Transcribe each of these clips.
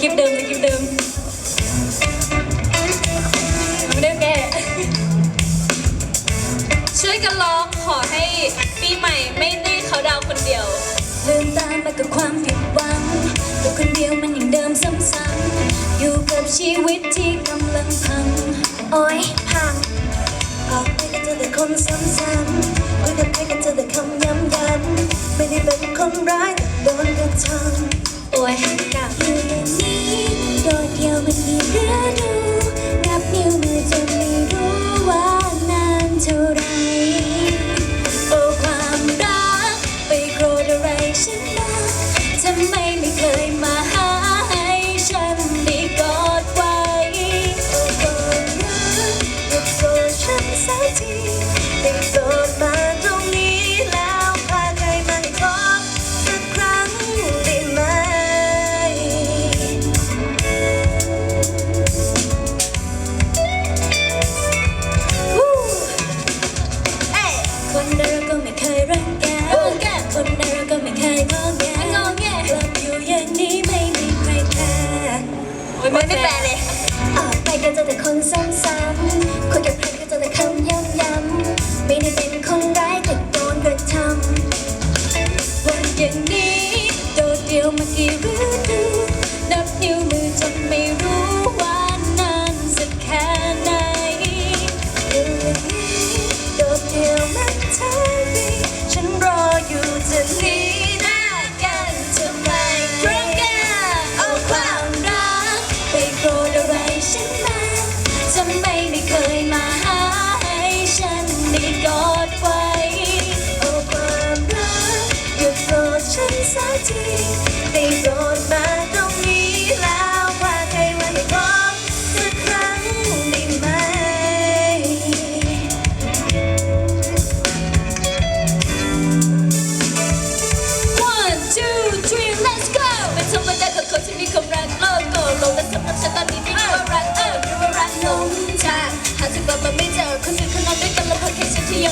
คริปเดิมสคริปเดิมไม่ได้แก้ช่วยกันร้องขอให้ปีใหม่ไม่ได้เขาดาวคนเดียว ลืมตามากับความผิดหวังตัวคนเดียวมันยังเดิมซ้ำๆอยู่กับชีวิตที่กำลังพัง โอ้ยพังออกไปก็เจอแต่คนซ้ำๆคุยกับใครก็เจอแต่คำย้ำๆไม่ได้เป็นคนร้ายแต่โดนกระทำโอ้ยกลับ ออกไปก็เจอแต่คนซ้ำๆคุยกับใครก็เจอแต่คำย้ำๆไม่ได้เป็นคนร้ายแต่โดนกระทำวันเย็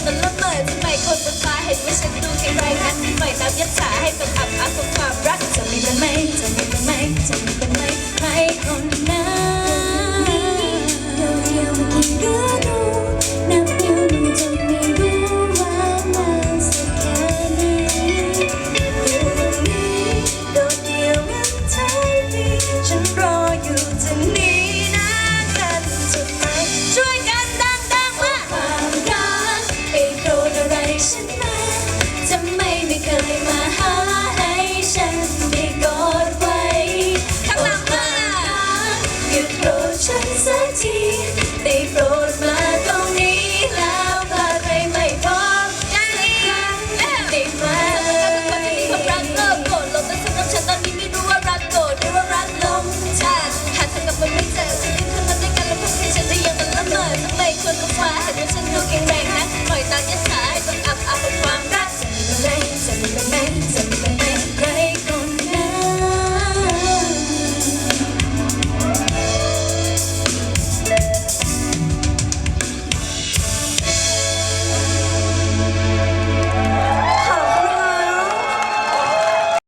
ตะลุ่มเมยที่ไมคนบนฟ้าเห็นว่าฉันดูแข็งแรงนั้นที่ไม่ตามยัตสาให้เป็นอับอารมณ์ความรักจะมีหรือไม่จะมีหรือไม่จะมี Now this time.